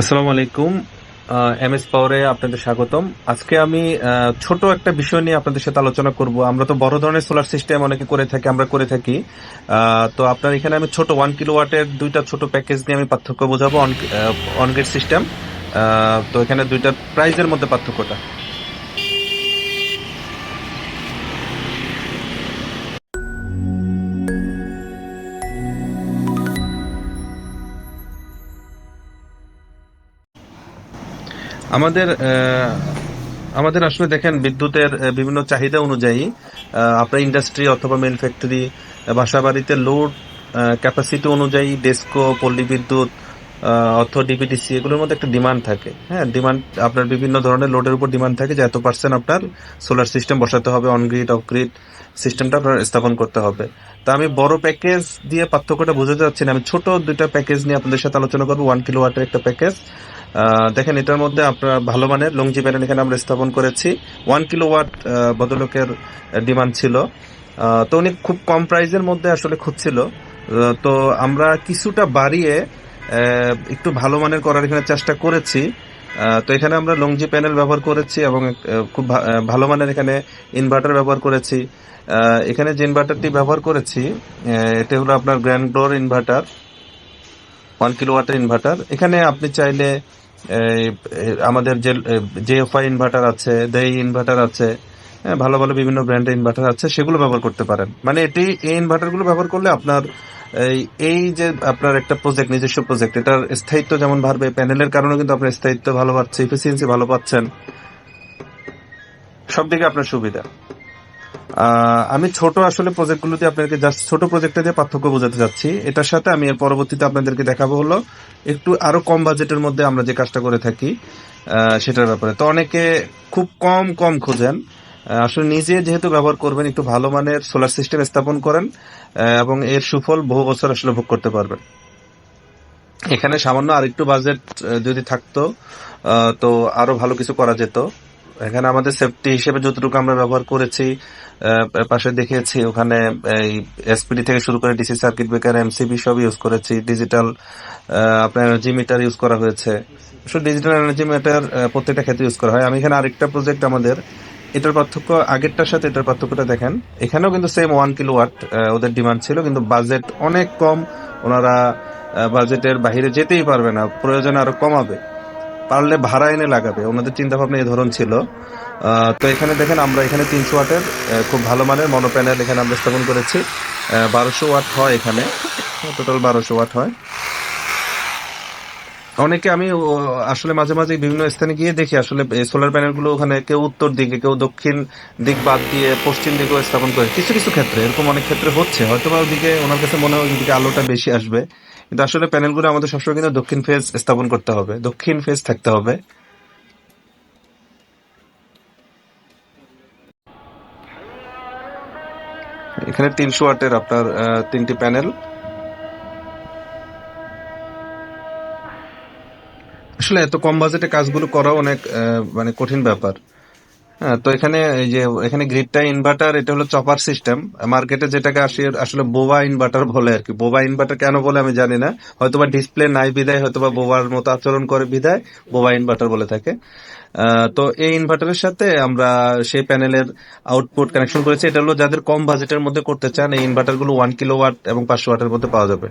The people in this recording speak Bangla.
আসসালামু আলাইকুম। এম এস পাওয়ারে আপনাদের স্বাগতম। আজকে আমি ছোট একটা বিষয় নিয়ে আপনাদের সাথে আলোচনা করব। আমরা তো বড় ধরনের সোলার সিস্টেম অনেকে করে থাকি, আমরা করে থাকি। তো আপনার এখানে আমি ছোট ওয়ান কিলো ওয়াটের দুইটা ছোট প্যাকেজ নিয়ে আমি পার্থক্য বোঝাবো অন গেট সিস্টেম তো এখানে দুইটা প্রাইজের মধ্যে পার্থক্যটা। আমাদের আমাদের আসলে দেখেন, বিদ্যুতের বিভিন্ন চাহিদা অনুযায়ী আপনার ইন্ডাস্ট্রি অথবা মেন ফ্যাক্টরি বাসা বাড়িতে লোড ক্যাপাসিটি অনুযায়ী ডেস্কো পল্লী বিদ্যুৎ অর্থ ডিপিটিসি এগুলোর মধ্যে একটা ডিমান্ড থাকে। হ্যাঁ ডিমান্ড আপনার বিভিন্ন ধরনের লোডের উপর ডিমান্ড থাকে যে এত পার্সেন্ট আপনার সোলার সিস্টেম বসাতে হবে অন গ্রিড অফ গ্রিড সিস্টেমটা আপনার স্থাপন করতে হবে। তা আমি বড় প্যাকেজ দিয়ে পার্থক্যটা বোঝাতে চাচ্ছি না। আমি ছোট দুইটা প্যাকেজ নিয়ে আপনাদের সাথে আলোচনা করব ওয়ান কিলো ওয়াটের একটা প্যাকেজ দেখেন, এটার মধ্যে আপনার ভালো মানের লংজি প্যানেল এখানে আমরা স্থাপন করেছি। ওয়ান কিলো ওয়াট বদলকের ডিমান্ড ছিল। তো উনি খুব কম প্রাইজের মধ্যে আসলে খুঁজছিল। তো আমরা কিছুটা বাড়িয়ে একটু ভালো মানের করার এখানে চেষ্টা করেছি। তো এখানে আমরা লংজি প্যানেল ব্যবহার করেছি এবং খুব ভালো মানের এখানে ইনভার্টার ব্যবহার করেছি। এখানে যে ইনভার্টারটি ব্যবহার করেছি এটা হলো আপনার গ্র্যান্ড ডোর ইনভার্টার ওয়ান কিলো ওয়াটের ইনভার্টার এখানে আপনি চাইলে আমাদের যে জেএফআই ইনভার্টার আছে, দেই ইনভার্টার আছে ভালো ভালো বিভিন্ন ব্র্যান্ডের ইনভার্টার আছে, সেগুলো ব্যবহার করতে পারেন। মানে এটি, এই ইনভার্টারগুলো ব্যবহার করলে আপনার, এই যে আপনার একটা প্রজেক্ট নিজস্ব প্রজেক্ট এটার স্থায়িত্ব যেমন বাড়বে, প্যানেলের কারণে কিন্তু আপনার স্থায়িত্ব ভালো পাচ্ছে এফিসিয়েন্সি ভালো পাচ্ছেন। সব দিকে আপনার সুবিধা। আমি ছোট আসলে প্রজেক্টগুলোতে আপনাদেরকে জাস্ট ছোট প্রজেক্টে দিয়ে পার্থক্য বোঝাতে যাচ্ছি এটার সাথে আমি এর পরবর্তীতে আপনাদেরকে দেখাবো হলো একটু আরও কম বাজেটের মধ্যে আমরা যে কাজটা করে থাকি সেটার ব্যাপারে। তো অনেকে খুব কম কম খোঁজেন। আসলে নিজে যেহেতু ব্যবহার করবেন, একটু ভালো মানের সোলার সিস্টেম স্থাপন করেন এবং এর সুফল বহু বছর আসলে ভোগ করতে পারবেন। এখানে সামান্য আরেকটু বাজেট যদি থাকতো তো আরও ভালো কিছু করা যেত। এখানে আমাদের সেফটি হিসেবে যতটুকু আমরা ব্যবহার করেছি পাশে দেখিয়েছি, ওখানে এই এসপিডি থেকে শুরু করে ডিসি সার্কিট ব্রেকার এমসিবি সব ইউজ করেছি। ডিজিটাল আপনার এনার্জি মিটার ইউজ করা হয়েছে। শুধু ডিজিটাল এনার্জি মিটার প্রত্যেকটা ক্ষেত্রে ইউজ করা হয়। আমি এখানে আরেকটা প্রজেক্ট আমাদের, এটার পার্থক্য, আগেরটার সাথে এটার পার্থক্যটা দেখেন। এখানেও কিন্তু সেম ওয়ান কিলো ওয়াট ওদের ডিমান্ড ছিল, কিন্তু বাজেট অনেক কম। ওনারা বাজেটের বাইরে যেতেই পারবে না, প্রয়োজনে আরও কমাবে। পারলে ভাড়া এনে লাগাবে। ওনাদের চিন্তা ভাবনা এই ধরন ছিল। তো এখানে দেখেন আমরা এখানে তিনশো ওয়াটের খুব ভালো মানের মনো প্যানেল এখানে আমরা স্থাপন করেছি। বারোশো ওয়াট হয় এখানে। টোটাল বারোশো ওয়াট হয়। অনেকে আমি আসলে মাঝে মাঝে বিভিন্ন স্থানে গিয়ে দেখি, আসলে সোলার প্যানেলগুলো ওখানে কেউ উত্তর দিকে, কেউ দক্ষিণ দিক বাদ দিয়ে পশ্চিম দিকেও স্থাপন করে। কিছু কিছু ক্ষেত্রে, এরকম অনেক ক্ষেত্রে হচ্ছে। হয়তো বা ওদিকে ওনার কাছে মনে হয় ওইদিকে আলোটা বেশি আসবে। কিন্তু আসলে প্যানেলগুলো আমাদের সবসময় কিন্তু দক্ষিণ ফেজ স্থাপন করতে হবে। দক্ষিণ ফেজ থাকতে হবে। এখানে তিনশো ওয়াটের আপনার তিনটি প্যানেল। আসলে এত কম বাজেটে কাজগুলো করা অনেক মানে কঠিন ব্যাপার। তো এখানে এই যে, এখানে গ্রিডটা ইনভার্টার এটা হলো চপার সিস্টেম মার্কেটে যেটাকে আসি, আসলে বোবা ইনভার্টার বলে আর কি। বোবা ইনভার্টার কেন বলে আমি জানি না। হয়তোবা ডিসপ্লে নাই বিদায়, হয়তোবা বোবার মতো আচরণ করে বিদায় বোবা ইনভার্টার বলে থাকে। তো এই ইনভার্টারের সাথে আমরা সেই প্যানেলের আউটপুট কানেকশন করেছি। এটা হলো যাদের কম বাজেটের মধ্যে করতে চান, এই ইনভার্টারগুলো ওয়ান কিলো ওয়াট এবং পাঁচশো ওয়াটের মধ্যে পাওয়া যাবে।